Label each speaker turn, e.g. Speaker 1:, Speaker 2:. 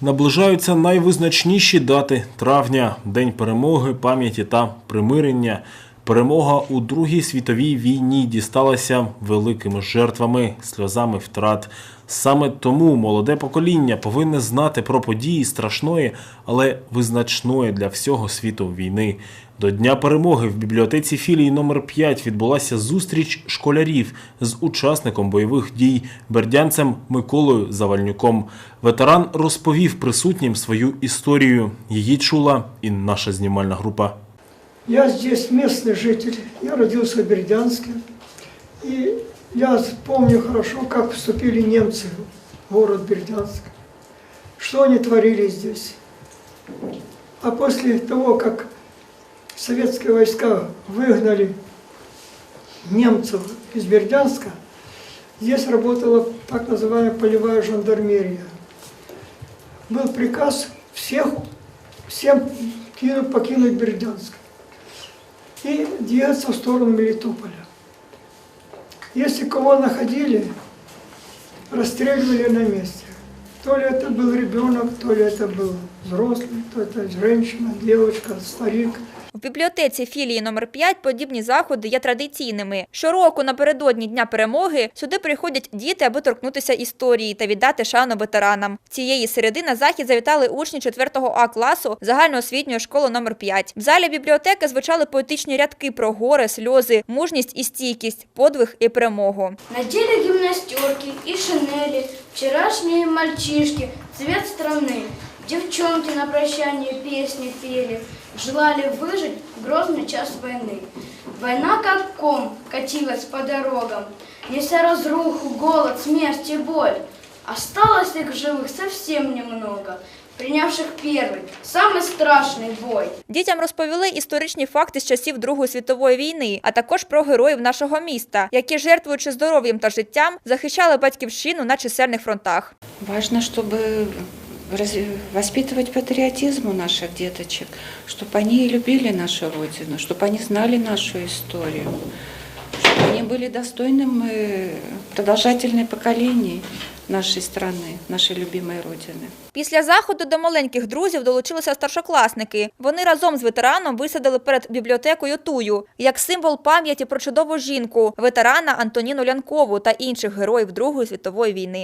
Speaker 1: Наближаються найвизначніші дати травня, День перемоги, пам'яті та примирення. Перемога у Другій світовій війні дісталася великими жертвами, сльозами втрат. Саме тому молоде покоління повинне знати про події страшної, але визначної для всього світу війни. До Дня перемоги в бібліотеці філії номер 5 відбулася зустріч школярів з учасником бойових дій бердянцем Миколою Завальнюком. Ветеран розповів присутнім свою історію. Її чула і наша знімальна група.
Speaker 2: Я здесь местный житель, я родился в Бердянске. И я помню хорошо, как вступили немцы в город Бердянск. Что они творили здесь. А после того, как советские войска выгнали немцев из Бердянска, здесь работала так называемая полевая жандармерия. Был приказ всех, всем кину- покинуть Бердянск и двигаться в сторону Мелитополя. Если кого находили, расстреливали на месте. То ли это был ребенок, то ли это был взрослый, то это женщина, девочка, старик.
Speaker 3: В бібліотеці філії номер 5 подібні заходи є традиційними. Щороку напередодні Дня перемоги сюди приходять діти, аби торкнутися історії та віддати шану ветеранам. Цієї середи на захід завітали учні 4 А класу загальноосвітньої школи номер 5. В залі бібліотеки звучали поетичні рядки про горе, сльози, мужність і стійкість, подвиг і перемогу.
Speaker 4: Надели гимнастерки и шинели, вчерашние мальчишки, цвет страны. Девчонки на прощание песни пели, желали выжить в грозный час войны. Война как ком катилась по дорогам, неся разруху, голод, смерть и боль. Осталось их живых совсем немного, принявших первый, самый страшный бой.
Speaker 3: Дітям розповіли історичні факти з часів Другої світової війни, а також про героїв нашого міста, які, жертвуючи здоров'ям та життям, захищали батьківщину на чисельних фронтах.
Speaker 5: Важно, чтобы раз- воспитывать патриотизм у наших деточек, чтобы они любили нашу Родину, чтобы они знали нашу историю, чтобы они были достойным э, продолжательной поколений нашей страны, нашей любимой Родины.
Speaker 3: Після заходу до маленьких друзів долучилися старшокласники. Вони разом з ветераном висадили перед бібліотекою тую як символ пам'яті про чудову жінку, ветерана Антоніну Лянкову та інших героїв Другої світової війни.